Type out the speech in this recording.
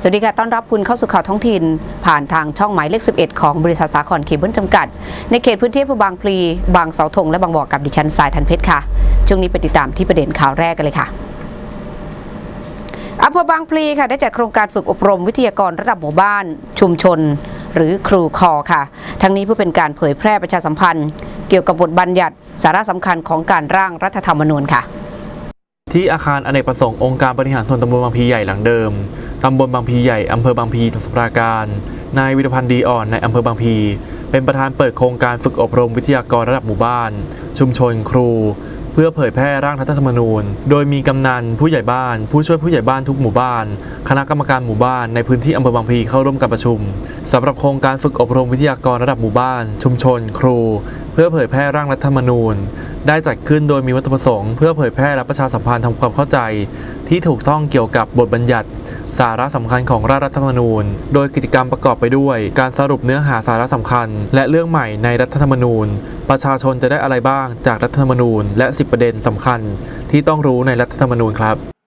สวัสดีค่ะ ต้อนรับคุณเข้าสู่ข่าวท้องถิ่น ผ่านทางช่องหมายเลข 11 ของบริษัทสาครเคเบิลจำกัด ในเขตพื้นที่อำเภอบางพลี บางเสาธง และบางบ่อกับดิฉันสายทันเพชรค่ะ ช่วงนี้ไปติดตามที่ประเด็นข่าวแรกกันเลยค่ะอำเภอบางพลีค่ะได้จัดโครงการฝึกอบรมวิทยากรระดับหมู่บ้าน ชุมชน หรือครูคอค่ะ ทั้งนี้เพื่อเป็นการเผยแพร่ประชาสัมพันธ์ เกี่ยวกับบทบัญญัติ สาระสำคัญของการร่างรัฐธรรมนูญค่ะ ที่อาคารอเนกประสงค์องค์การบริหารส่วนตำบลบางพลีใหญ่หลังเดิม ตำบลบางพีใหญ่ อำเภอบางพลีสมุทรปราการ นายวิรพันธ์ดีอ่อนในอำเภอบางพี เป็นประธานเปิดโครงการฝึกอบรมวิทยากรระดับหมู่บ้าน ชุมชนครู เพื่อเผยแพร่ร่างรัฐธรรมนูญ โดยมีกำนันผู้ใหญ่บ้าน ผู้ช่วยผู้ใหญ่บ้านทุกหมู่บ้าน คณะกรรมการหมู่บ้านในพื้นที่อำเภอบางพีเข้าร่วมการประชุมสำหรับโครงการฝึกอบรมวิทยากรระดับหมู่บ้าน ชุมชน ครู เพื่อเผยแพร่ร่างรัฐธรรมนูญ ได้จัดขึ้นโดยมีวัตถุประสงค์เพื่อเผยแพร่และประชาสัมพันธ์ทำความเข้าใจ ที่ถูกต้องเกี่ยวกับบทบัญญัติ สาระสำคัญของร่างรัฐธรรมนูญ โดยกิจกรรมประกอบไปด้วย การสรุปเนื้อหาสาระสำคัญ และเรื่องใหม่ในรัฐธรรมนูญ ประชาชนจะได้อะไรบ้างจากรัฐธรรมนูญ และ 10 ประเด็นสำคัญ ที่ต้องรู้ในรัฐธรรมนูญครับ